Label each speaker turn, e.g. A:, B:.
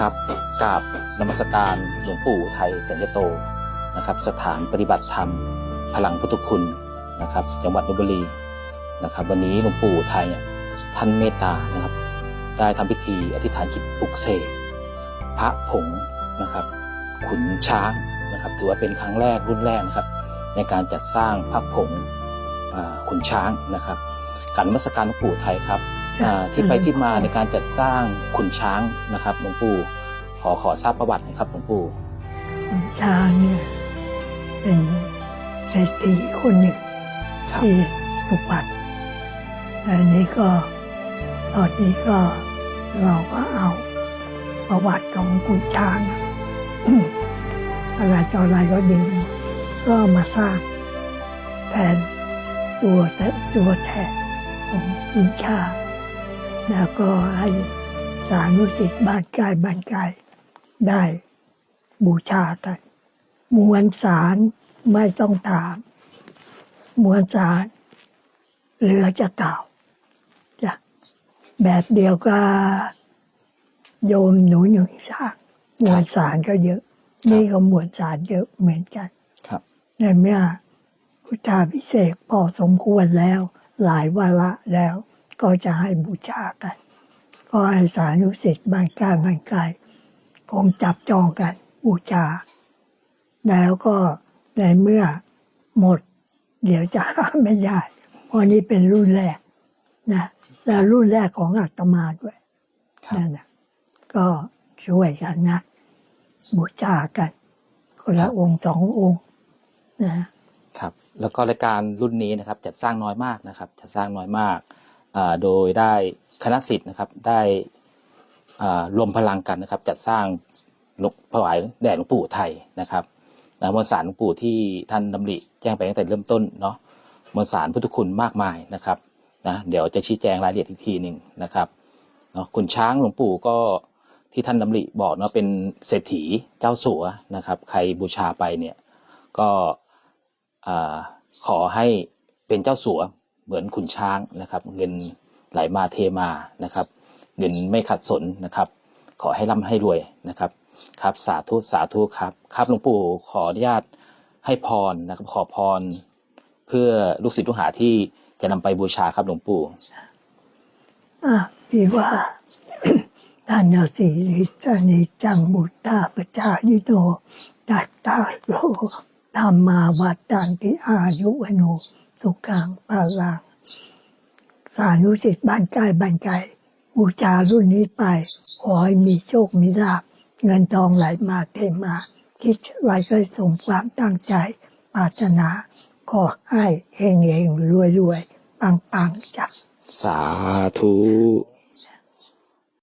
A: ครับกราบนมัสการหลวงปู่ไทยเสนโตนะครับสถานปฏิบัติธรรม พลังพุทธคุณนะครับจังหวัดลบบุรีนะครับวันนี้หลวงปู่ไทยเนี่ยท่านเมตตานะครับ ได้ทำพิธีอธิษฐานจิตปลุกเสกพระผงนะครับ ขุนช้างนะครับ ถือว่าเป็นครั้งแรกรุ่นแรกนะครับ ในการจัดสร้างพระผง ขุนช้างนะครับการนมัสการหลวงปู่ไทยครับอ่าที่ไปที่มาในการจัดสร้างขุนช้างนะครับหลวงปู่ขอขอทราบประวัติหนะครับหลวงปู่
B: ช้างเนี่ยเป็นเศรษฐีคนหนึ่ง
A: ครับ
B: ที่สุพรรณอันนี้ก็ตอนนี้ก็เราก็เอาประวัติของคุณช้างอะไรต่ออะไรก็ดีก็มาสร้างแทน ตัวแต่ตัวแทนของคุณช้างแล้วก็ให้สานุสิทธิ์บ้านใกล้บ้านไกลได้บูชากันมวลสารไม่ต้องถาม มวลสารเหลือจะเก่าจ้ะแบบเดียวกับโยมหนูหนึ่งสร้างมวลสารก็เยอะ นี่ก็มวลสารเยอะเหมือนกัน
A: ครับ
B: ในเมื่อ พุทธาพิเศษกพอสมควรแล้ว หลายวาระแล้ว ก็จะให้บูชากัน ก็ให้สานุสิทธิ์บางการบางไกลคงจับจองกันบูชา แล้วก็ในเมื่อหมด เดี๋ยวจะหาไม่ได้เพราะนี่เป็นรุ่นแรกนะแล้วรุ่นแรกของอาตมาด้วย
A: ครับ
B: นั่นนะก็ช่วยกันนะบูชากันคนละองค์สององค์นะ
A: ครับแล้วก็รายการรุ่นนี้นะครับจัดสร้างน้อยมากนะครับจัดสร้างน้อยมากโดยได้คณะสิทธิ์นะครับได้รวมพลังกันนะครับ จัดสร้างหลวงถวายแด่หลวงปู่ไทยนะครับนะมวลสารหลวงปู่ที่ท่านดำริแจ้งไปตั้งแต่เริ่มต้นเนาะมวลสารพุทธคุณมากมายนะครับนะเดี๋ยวจะชี้แจงรายละเอียดอีกทีหนึ่งนะครับเนาะขุนช้างหลวงปู่ก็ที่ท่านดำริบอกเนาะเป็นเศรษฐีเจ้าสัวนะครับ ใครบูชาไปเนี่ยก็ ขอให้เป็นเจ้าสัวเหมือนขุนช้างนะครับ เงินไหลมาเทมานะครับ เงินไม่ขัดสนนะครับ ขอให้ร่ำให้รวยนะครับ ครับสาธุสาธุครับ ครับหลวงปู่ขออนุญาตให้พรนะครับ ขอพร เพื่อลูกศิษย์ลูกหาที่จะนำไปบูชาครับหลวงปู่
B: อะพี่ว่าท่านสีริสนิจังบุตตาปจายิโนตัตตาโล ธรรมาวัดตันติอายุวโนสุขังปาลัง สานุสิทธิ์บ้านใกล้บ้านไกลบูชารุ่นนี้ไป ขอให้มีโชค มีลาภเงินทองไหลมาเทมา คิดไว้ก็สมความตั้งใจปรารถนาขอให้เฮงเฮงรวยรวยปังปังจ้ะ
A: สาธุ